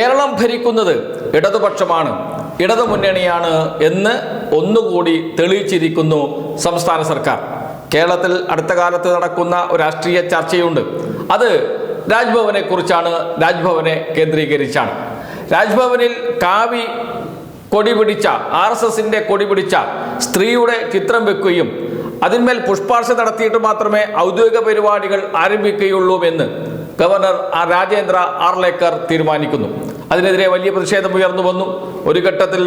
കേരളം ഭരിക്കുന്നത് ഇടതുപക്ഷമാണ് ഇടതു മുന്നണിയാണ് എന്ന് ഒന്നുകൂടി തെളിയിച്ചിരിക്കുന്നു സംസ്ഥാന സർക്കാർ. കേരളത്തിൽ അടുത്ത കാലത്ത് നടക്കുന്ന ഒരു രാഷ്ട്രീയ ചർച്ചയുണ്ട്. അത് രാജ്ഭവനെ കുറിച്ചാണ് രാജ്ഭവനെ കേന്ദ്രീകരിച്ചാണ്. രാജ്ഭവനിൽ കാവി കൊടി പിടിച്ച ആർ എസ് എസിന്റെ കൊടി പിടിച്ച സ്ത്രീയുടെ ചിത്രം വെക്കുകയും അതിന്മേൽ പുഷ്പാർച്ച നടത്തിയിട്ട് മാത്രമേ ഔദ്യോഗിക പരിപാടികൾ ആരംഭിക്കുകയുള്ളൂ എന്ന് ഗവർണർ ആർ രാജേന്ദ്ര ആർലേക്കർ തീരുമാനിക്കുന്നു. അതിനെതിരെ വലിയ പ്രതിഷേധം ഉയർന്നു വന്നു. ഒരു ഘട്ടത്തിൽ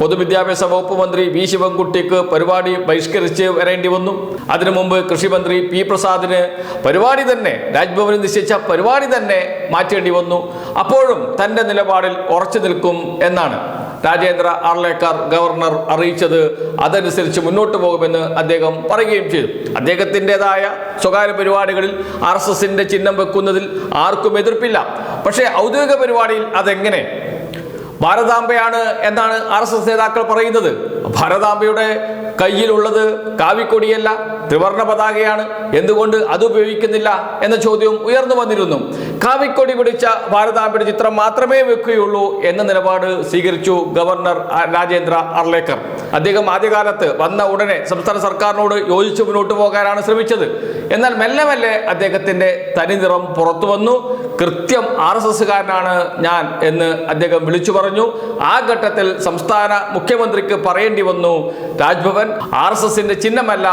പൊതുവിദ്യാഭ്യാസ വകുപ്പ് മന്ത്രി വി ശിവൻകുട്ടിക്ക് പരിപാടി ബഹിഷ്കരിച്ച് വരേണ്ടി വന്നു. അതിനു മുമ്പ് കൃഷിമന്ത്രി പി പ്രസാദിന് പരിപാടി തന്നെ രാജ്ഭവനിൽ നിശ്ചയിച്ച പരിപാടി തന്നെ മാറ്റേണ്ടി വന്നു. അപ്പോഴും തന്റെ നിലപാടിൽ ഉറച്ചു നിൽക്കും എന്നാണ്. രാജേന്ദ്ര ആർലേക്കർ ഗവർണർ അറിയിച്ചത് അതനുസരിച്ച് മുന്നോട്ട് പോകുമെന്ന് അദ്ദേഹം പറയുകയും ചെയ്തു. അദ്ദേഹത്തിന്റെതായ സ്വകാര്യ പരിപാടികളിൽ ആർ എസ് എസിന്റെ ചിഹ്നം വെക്കുന്നതിൽ ആർക്കും എതിർപ്പില്ല. പക്ഷേ ഔദ്യോഗിക പരിപാടിയിൽ അതെങ്ങനെ? ഭാരതാംബയാണ് എന്നാണ് ആർ എസ് എസ് നേതാക്കൾ പറയുന്നത്. ഭാരതാംബയുടെ കയ്യിലുള്ളത് കാവിക്കൊടിയല്ല ത്രിവർണ പതാകയാണ്. എന്തുകൊണ്ട് അത് ഉപയോഗിക്കുന്നില്ല എന്ന ചോദ്യവും ഉയർന്നു വന്നിരുന്നു. കാവിക്കൊടി പിടിച്ച ഭാരതാംബയുടെ ചിത്രം മാത്രമേ വെക്കുകയുള്ളൂ എന്ന നിലപാട് സ്വീകരിച്ചു ഗവർണർ രാജേന്ദ്ര അർലേക്കർ. അദ്ദേഹം ആദ്യകാലത്ത് വന്ന ഉടനെ സംസ്ഥാന സർക്കാരിനോട് യോജിച്ച് മുന്നോട്ട് പോകാനാണ് ശ്രമിച്ചത്. എന്നാൽ മെല്ലെ മെല്ലെ അദ്ദേഹത്തിന്റെ തനിനിറം പുറത്തു വന്നു. കൃത്യം ആർ എസ് എസ്സുകാരനാണ് ഞാൻ എന്ന് അദ്ദേഹം വിളിച്ചു പറഞ്ഞു. ആ ഘട്ടത്തിൽ സംസ്ഥാന മുഖ്യമന്ത്രിക്ക് പറയേണ്ടി വന്നു രാജ്ഭവൻ ആർ എസ് എസിന്റെ ചിഹ്നമല്ല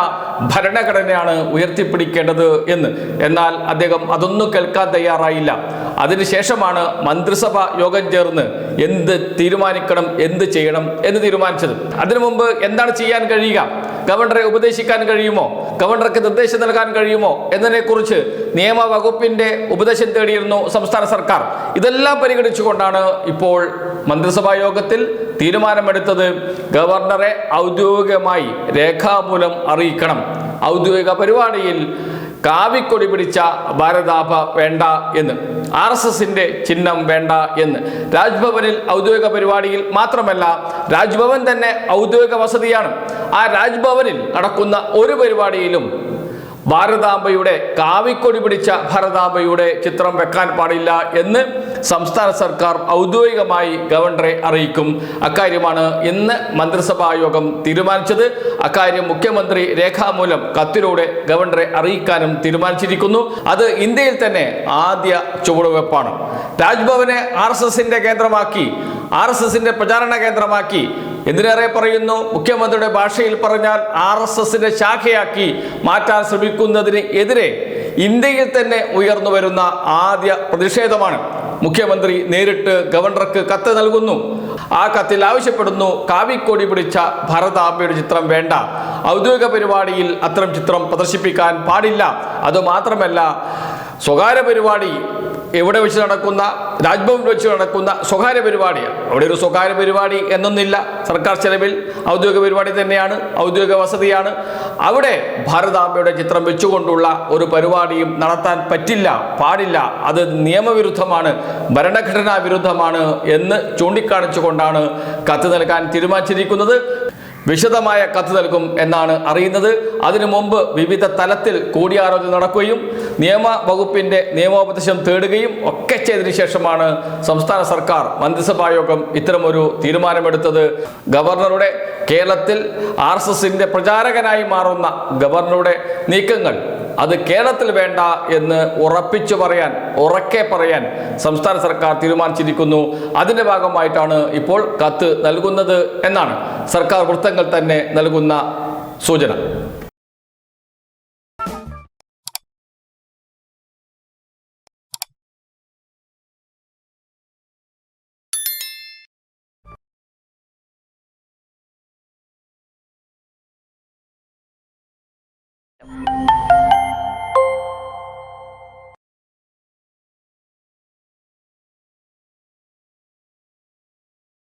ഭരണഘടനയാണ് ഉയർത്തിപ്പിടിക്കേണ്ടത് എന്ന്. എന്നാൽ അദ്ദേഹം അതൊന്നും കേൾക്കാൻ തയ്യാറായില്ല. അതിനുശേഷമാണ് മന്ത്രിസഭ യോഗം ചേർന്ന് എന്ത് തീരുമാനിക്കണം എന്ത് ചെയ്യണം എന്ന് തീരുമാനിച്ചത്. അതിനു മുമ്പ് എന്താണ് ചെയ്യാൻ കഴിയുക? ഗവർണറെ ഉപദേശിക്കാൻ കഴിയുമോ? ഗവർണർക്ക് നിർദ്ദേശം നൽകാൻ കഴിയുമോ എന്നതിനെക്കുറിച്ച് നിയമവകുപ്പിന്റെ ഉപദേശം തേടിയിരുന്നു സംസ്ഥാന സർക്കാർ. ഇതെല്ലാം പരിഗണിച്ചുകൊണ്ടാണ് ഇപ്പോൾ മന്ത്രിസഭാ യോഗത്തിൽ തീരുമാനമെടുത്തത് ഗവർണറെ ഔദ്യോഗികമായി രേഖാമൂലം അറിയിക്കണം. ഔദ്യോഗിക പരിപാടിയിൽ കാവിക്കൊടി പിടിച്ച ഭാരതാഭ വേണ്ട എന്ന് ആർ എസ് എസിന്റെ ചിഹ്നം വേണ്ട എന്ന് രാജ്ഭവനിൽ ഔദ്യോഗിക പരിപാടിയിൽ മാത്രമല്ല രാജ്ഭവൻ തന്നെ ഔദ്യോഗിക വസതിയാണ്. ആ രാജ്ഭവനിൽ നടക്കുന്ന ഒരു പരിപാടിയിലും ഭാരതാംബയുടെ കാവിക്കൊടി പിടിച്ച ഭാരതാംബയുടെ ചിത്രം വെക്കാൻ പാടില്ല എന്ന് സംസ്ഥാന സർക്കാർ ഔദ്യോഗികമായി ഗവർണറെ അറിയിക്കും. അക്കാര്യമാണ് ഇന്ന് മന്ത്രിസഭാ യോഗം തീരുമാനിച്ചത്. അക്കാര്യം മുഖ്യമന്ത്രി രേഖാമൂലം കത്തിലൂടെ ഗവർണറെ അറിയിക്കാനും തീരുമാനിച്ചിരിക്കുന്നു. അത് ഇന്ത്യയിൽ തന്നെ ആദ്യ ചുവടുവെപ്പാണ് രാജ്ഭവനെ ആർ എസ് കേന്ദ്രമാക്കി ആർ എസ് പ്രചാരണ കേന്ദ്രമാക്കി എന്തിനേറെ പറയുന്നു? മുഖ്യമന്ത്രിയുടെ ഭാഷയിൽ പറഞ്ഞാൽ ആർ എസ് എസിന്റെ ശാഖയാക്കി മാറ്റാൻ ശ്രമിക്കുന്നതിന് എതിരെ ഇന്ത്യയിൽ തന്നെ ഉയർന്നു വരുന്ന ആദ്യ പ്രതിഷേധമാണ്. മുഖ്യമന്ത്രി നേരിട്ട് ഗവർണർക്ക് കത്ത് നൽകുന്നു. ആ കത്തിൽ ആവശ്യപ്പെടുന്നു കാവിക്കോടി പിടിച്ച ഭരതാംബയുടെ ചിത്രം വേണ്ട. ഔദ്യോഗിക പരിപാടിയിൽ അത്തരം ചിത്രം പ്രദർശിപ്പിക്കാൻ പാടില്ല. അതുമാത്രമല്ല സ്വകാര്യ പരിപാടി എവിടെ വെച്ച് നടക്കുന്ന രാജ്ഭവൻ വെച്ച് നടക്കുന്ന സ്വകാര്യ പരിപാടിയാണ്. അവിടെ ഒരു സ്വകാര്യ പരിപാടി എന്നൊന്നില്ല. സർക്കാർ ചെലവിൽ ഔദ്യോഗിക പരിപാടി തന്നെയാണ് ഔദ്യോഗിക വസതിയാണ്. അവിടെ ഭാരതാംബയുടെ ചിത്രം വെച്ചുകൊണ്ടുള്ള ഒരു പരിപാടിയും നടത്താൻ പറ്റില്ല പാടില്ല. അത് നിയമവിരുദ്ധമാണ് ഭരണഘടനാ വിരുദ്ധമാണ് എന്ന് ചൂണ്ടിക്കാണിച്ചുകൊണ്ടാണ് കത്ത് നൽകാൻ തീരുമാനിച്ചിരിക്കുന്നത്. വിശദമായ കത്ത് നൽകും എന്നാണ് അറിയുന്നത്. അതിനു മുമ്പ് വിവിധ തലത്തിൽ കൂടിയാലോചന നടക്കുകയും നിയമ വകുപ്പിന്റെ നിയമോപദേശം തേടുകയും ഒക്കെ ചെയ്തതിനു ശേഷമാണ് സംസ്ഥാന സർക്കാർ മന്ത്രിസഭാ യോഗം ഇത്തരമൊരു തീരുമാനമെടുത്തത്. ഗവർണറുടെ കേരളത്തിൽ ആർ എസ് പ്രചാരകനായി മാറുന്ന ഗവർണറുടെ നീക്കങ്ങൾ അത് കേരളത്തിൽ വേണ്ട എന്ന് ഉറപ്പിച്ചു പറയാൻ ഉറക്കെ പറയാൻ സംസ്ഥാന സർക്കാർ തീരുമാനിച്ചിരിക്കുന്നു. അതിന്റെ ഭാഗമായിട്ടാണ് ഇപ്പോൾ കത്ത് നൽകുന്നത് എന്നാണ് സർക്കാർ വൃത്തങ്ങൾ തന്നെ നൽകുന്ന സൂചന.